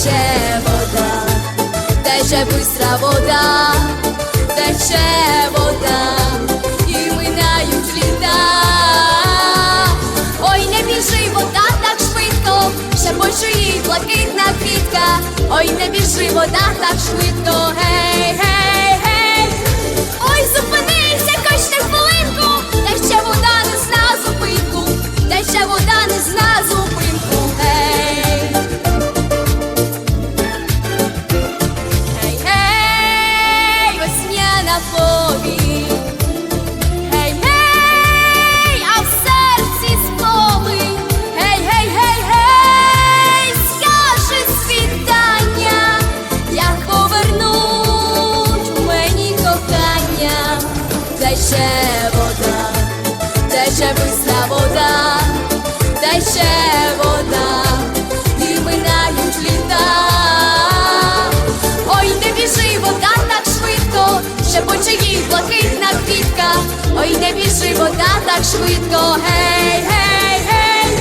тече вода, тече бистра вода, тече вода, і минають літа. Ой, не біжи вода так швидко, ще почує блакитна квітка. Ой, не біжи вода так швидко, гей, гей. тече вода, тече бистра вода, ще вода, і минають літа. Ой, не біжи вода так швидко, ще почаї блакитна квітка. Ой, не біжи вода так швидко, гей, гей, гей,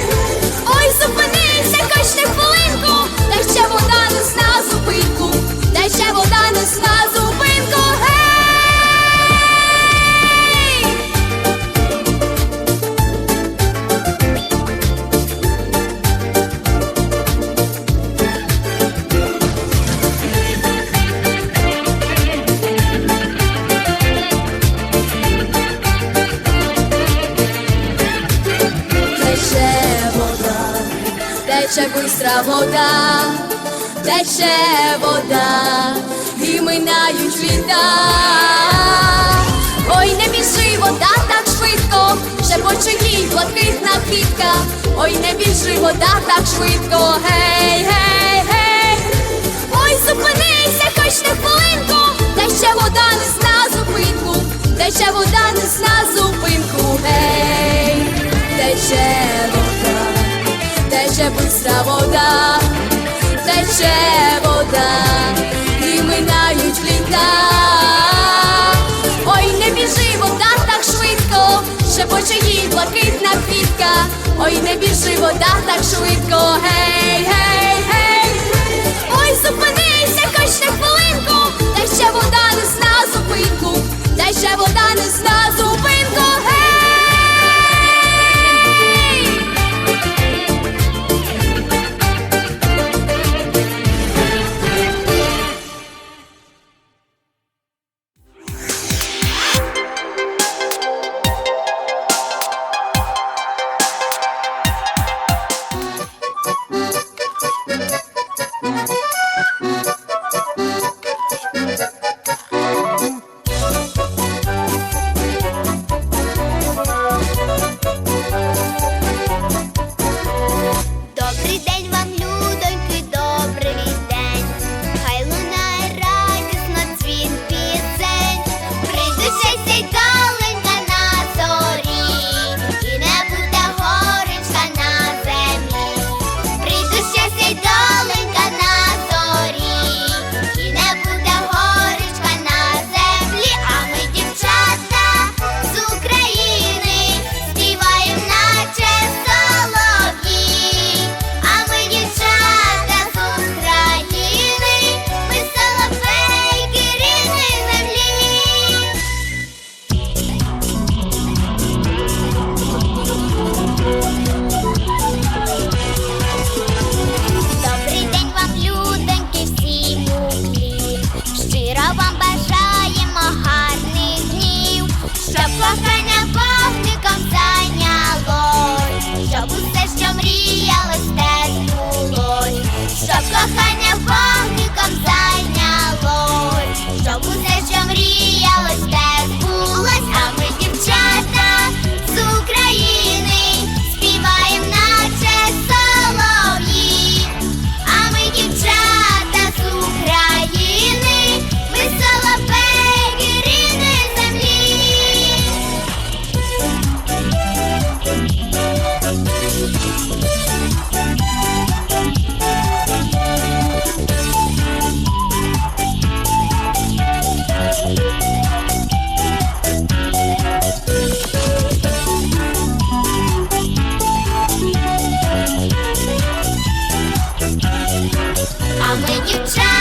ой, зупинися, хоч не тече бистра вода, тече вода, і минають літа. Ой, не біжи вода так швидко, ще їй блакитна квітка. Ой, не біжи вода так швидко, гей, гей, гей. Ой, зупинися, хоч на хвилинку, тече вода не зна зупинку, тече вода не зна зупинку, гей, тече вода вода, тече вода, і минають літа. Ой, не біжи, вода так швидко, шепоче їй блакитна квітка. Ой, не біжи, вода так швидко, гей, гей, гей. кохання вогником зайнялось, що усе, що мріялось. when you try.